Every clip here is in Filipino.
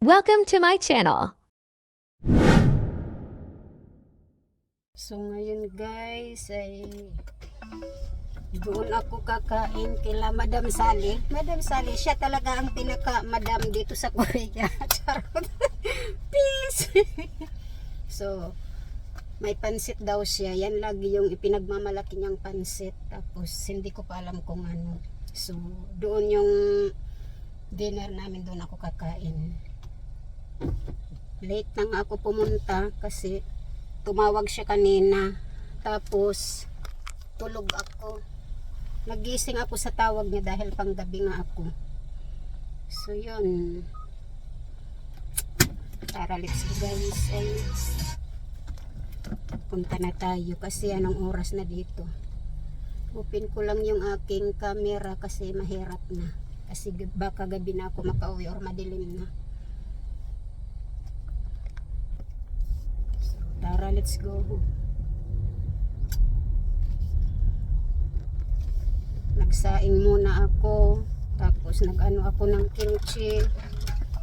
Welcome to my channel. So ngayon guys ay doon ako kakain kila Madam Sally. Madam Sally, siya talaga ang pinaka madam dito sa Korea. Charot. Peace. so may pansit daw siya. Yan lagi yung ipinagmamalaki niyang pansit. Tapos hindi ko pa alam kung ano. So doon yung dinner namin doon ako kakain. Late na nga ako pumunta kasi tumawag siya kanina. Tapos, tulog ako. Nagising ako sa tawag niya dahil panggabi nga ako. So, yun. Tara, let's go guys. Ay, punta na tayo kasi anong oras na dito. Open ko lang yung aking camera kasi mahirap na. Kasi baka gabi na ako makauwi or madilim na. Tara, let's go. Nagsaing muna ako. Tapos nag-ano ako ng kimchi.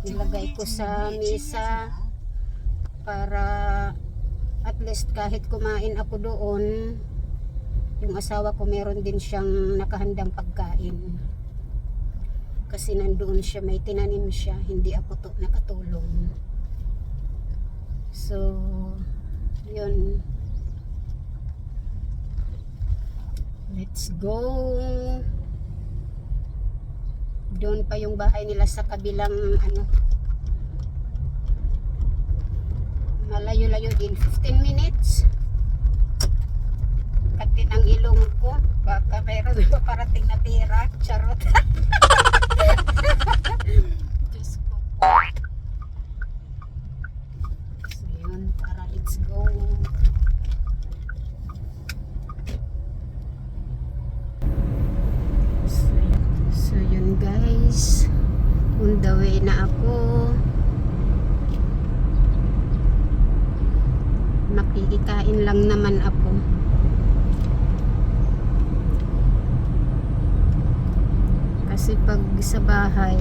Nilagay ko sa misa para at least kahit kumain ako doon, yung asawa ko meron din siyang nakahandang pagkain. Kasi nandoon siya, may tinanim siya, hindi ako to nakatulong. So, yun. Let's go. Doon pa yung bahay nila sa kabilang ano. Malayo-layo din. 15 minutes. Katin ang ilong ko. Baka mayroon na parating na pera. Charot. Diyos ko po. So yun, tara let's go. So, so yun guys, on the way na ako. Makikikain lang naman ako. Kasi pag sa bahay,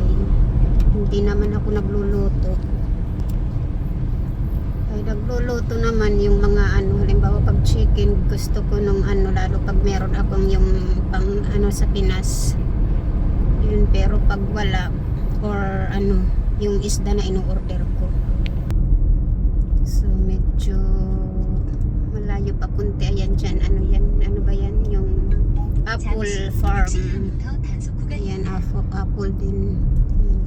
hindi naman ako nagluluto ay nagluluto naman yung mga ano halimbawa pag chicken gusto ko nung ano lalo pag meron akong yung pang ano sa Pinas yun pero pag wala or ano yung isda na ino-order ko. So medyo malayo pa kunti ayan dyan ano yan ano ba yan? Yung apple farm. Ayan apple, apple din Ayan.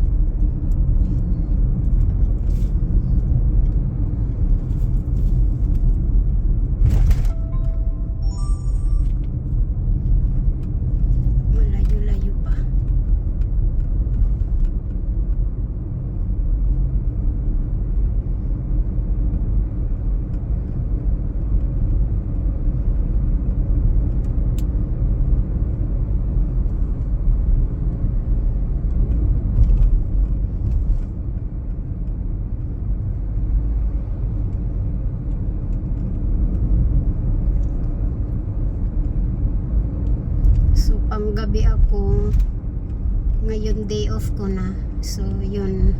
Malayo-layo pa. So, panggabi ako. Ngayon, day off ko na. So, yun.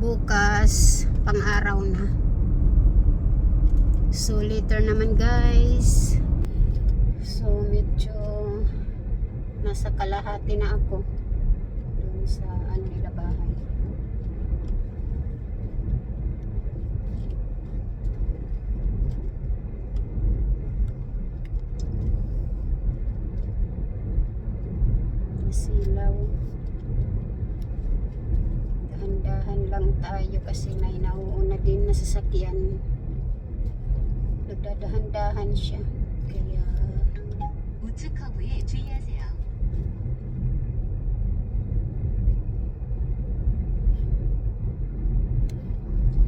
Bukas, pang-araw na. So, later naman, guys. So, medyo nasa kalahati na ako. Dun sa, ano nila, bahay. lang tayo kasi may nauuna din na sasakyan nagdadahan-dahan siya kaya 우측 커브에 주의하세요.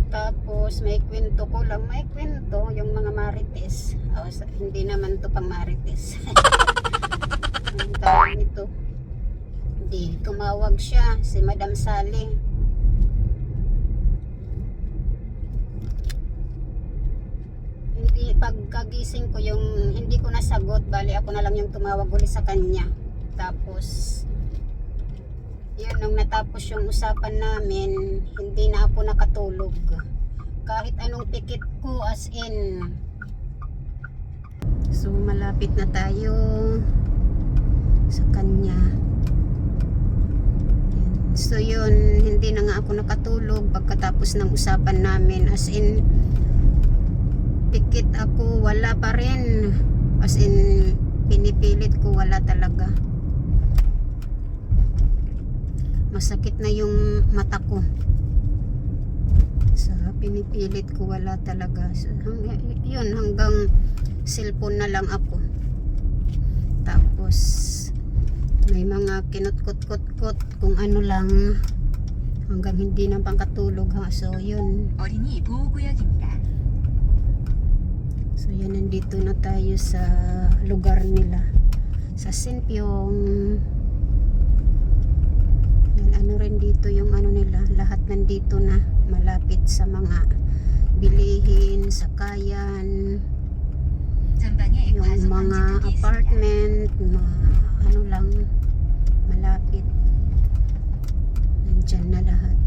tapos may kwento ko lang may kwento yung mga marites oh, sa- hindi naman to pang marites ang tawag nito hindi tumawag siya si Madam Sally Pagkagising ko yung hindi ko nasagot bali ako na lang yung tumawag uli sa kanya tapos Yun, nung natapos yung usapan namin, hindi na ako nakatulog. Kahit anong pikit ko as in. So, malapit na tayo sa kanya. So, yun, hindi na nga ako nakatulog pagkatapos ng usapan namin. As in, pikit ako, wala pa rin. As in, pinipilit ko, wala talaga. Masakit na yung mata ko. So, pinipilit ko, wala talaga. So, hang, yun, hanggang cellphone na lang ako. Tapos, may mga kinut-kut-kut-kut kung ano lang hanggang hindi na pangkatulog ha. So, yun. 어린이 보호구역입니다. So yan, nandito na tayo sa lugar nila. Sa Sinpyong. Yan, ano rin dito yung ano nila. Lahat nandito na. Malapit sa mga bilihin, sakayan, yung mga apartment, mga ano lang, malapit. Nandyan na lahat.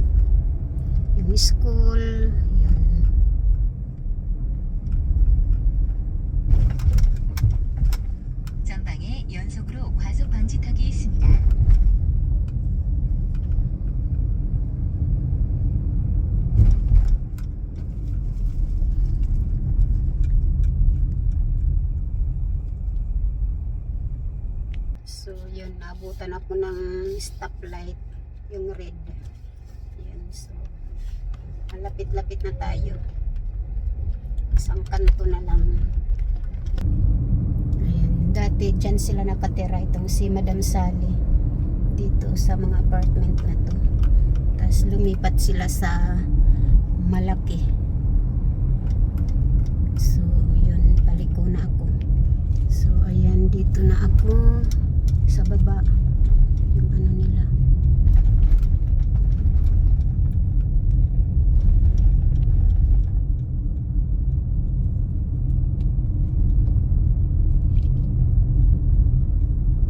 Yung school, naabutan ako ng stoplight, yung red. Yan, so, malapit-lapit na tayo. Isang kanto na lang. Ayan, dati dyan sila nakatira, itong si Madam Sally. Dito sa mga apartment na to. Tapos lumipat sila sa malaki. So, yun, paliko na ako. So, ayan, dito na ako sa baba. Yung ano nila.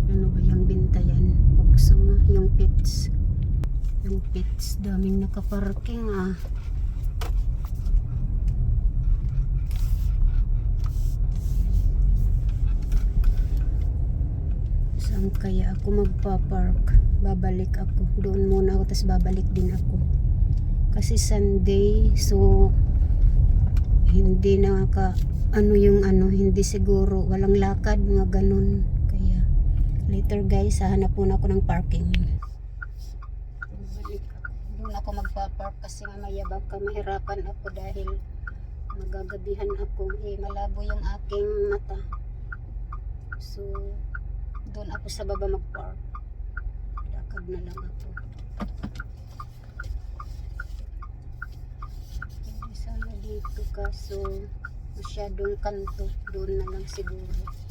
Ano ba yung bintayan? Bukso nga, yung pits. Yung pits, daming nakaparking ah. Saan kaya ako magpa-park? Babalik ako. Doon muna ako, tapos babalik din ako. Kasi Sunday, so hindi na ka ano yung ano, hindi siguro walang lakad, mga ganun. Kaya later guys, hahanap muna ako ng parking. Doon ako magpa-park kasi mamaya baka mahirapan ako dahil magagabihan ako. Eh, malabo yung aking mata. So, doon ako sa baba mag-park. Lakad na lang ako. Hindi sana dito kaso masyadong kanto. Doon na lang siguro.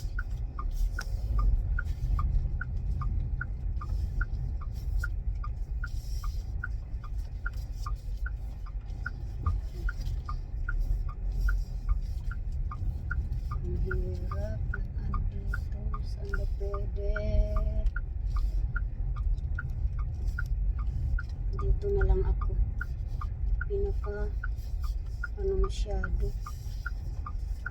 Dito na lang ako. Pinaka ano masyado.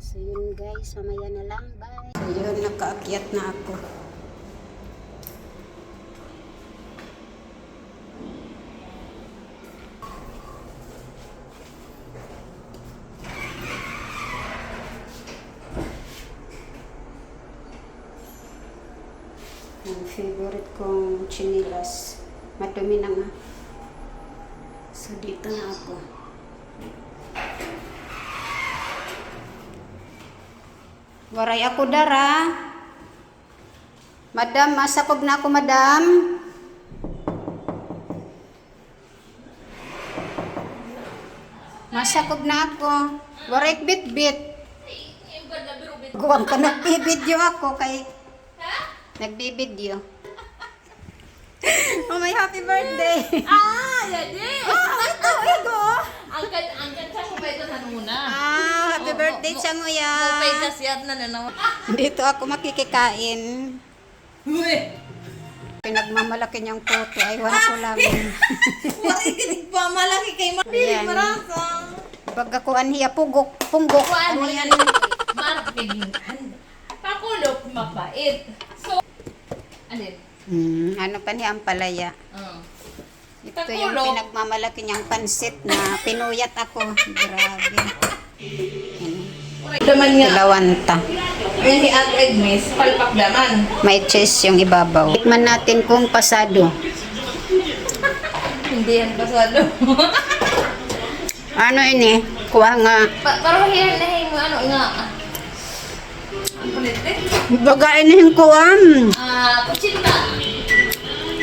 So yun guys, mamaya na lang. Bye! So yun, nakaakyat na ako. Ang favorite kong chinilas. Madumi na nga. So, dito na ako. Waray ako dara. Madam, masakog na ako, madam. Masakog na ako. Waray bit-bit. Guwang ka nagbibidyo ako kay... Nagbibidyo. oh, my happy birthday! Ah, jadi. oh, ito, ito. Angkat, angkat sa na muna. Ah, happy birthday, Changuya. Kapay kasiyat na na naman. Dito ako makikikain. Uy! Pinagmamalaki niyang photo. Ay, wala ko lang. Wala ikinig pa malaki kay. Mapili Marasa. Pagkakuan hiya, pugok, punggok. Ano mo yan? Marketing. Pakulop mapait. So, alin? Hmm, ano pa niya ang palaya? Uh. Ito yung pinagmamalaki niyang pansit na pinuyat ako. Grabe. Daman nga. Ilawanta. Yan ni Ate Agnes, palpak daman. May cheese yung ibabaw. Tikman natin kung pasado. Hindi yan pasado. Ano ini? Kuha nga. pa parang hihanahin mo ano nga. Ang kulit eh. Bagain na yung kuwan. Ah, kutsinta.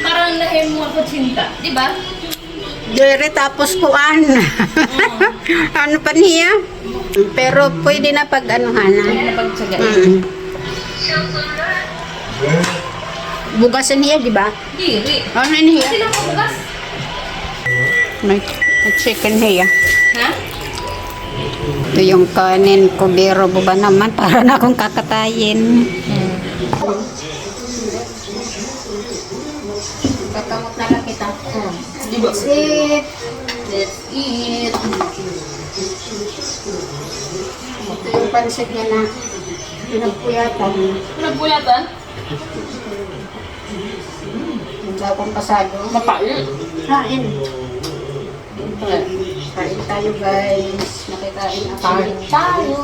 Parang nahin mo ang kutsinta, di ba? Dire tapos kuan. ano pa niya? Pero pwede na pag anuhan. Kaya na pagtsaga. Mm. Bugasan niya, di ba? Diri. Ano niya? Sino ko bukas? May, may chicken hiya. Ha? Ito yung kanin ko, biro ba naman? Para na akong kakatayin. Kakamot na lang kita. Di ba? Sit. Let's eat. Ito yung pansit niya na pinagpuyatan. Nagpuyatan? Hindi akong pasado. Mapait. Kain. Kain tayo guys. Nakikain ako. Kain tayo.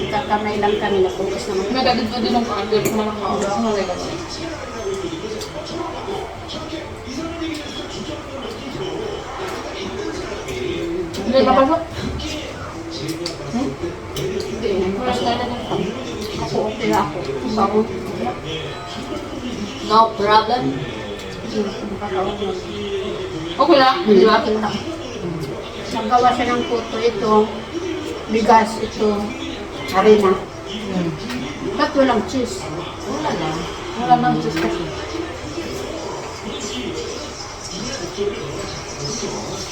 Nagkakamay lang kami. Napugas naman. Nagagad pa din ang kaagad. Malakaw. Hindi papasok. Hindi. Mas talagang kami. Ako okay ako. Bago. No problem. Okay lang, di ba? Nagawa siya ng puto ito. Bigas ito. Harina. Ba't walang cheese? Wala lang. Wala nang juice kasi.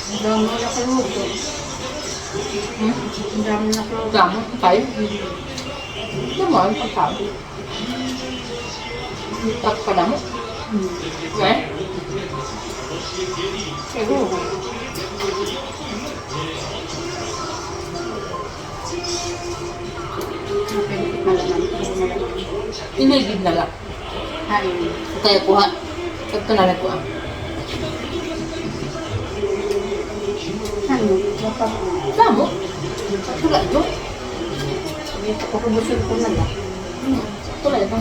Ang dami na nakaluto. Hmm? Ang dami na nakaluto. Damo, tayo. Naman, pagsabi. Tak pa damo. Eh? Siguro. Napinikit na lang. Hain. Kaya kuha. Ito na lang kuha. Ano? Damo. Wala ito. dito ko ko na lang. Lang ito.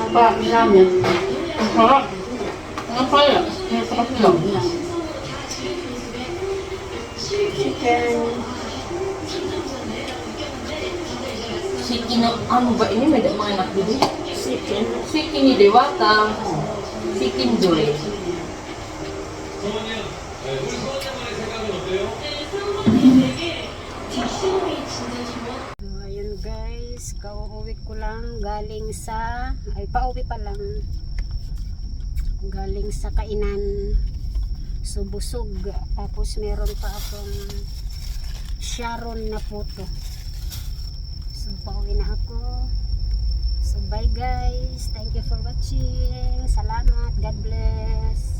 Na ba namin. Ang sarap. Ang kaya. Ang sarap lang. Chicken. Kino, ano ba ini? May mga anak dito. Chicken. Si Kini Dewata. Kinjoy. So, ayun guys, kauuwi ko lang galing sa, ay pauwi pa lang, galing sa kainan, so busog, tapos meron pa akong Sharon na photo. So pauwi na ako. So bye guys, thank you for watching, salamat, God bless.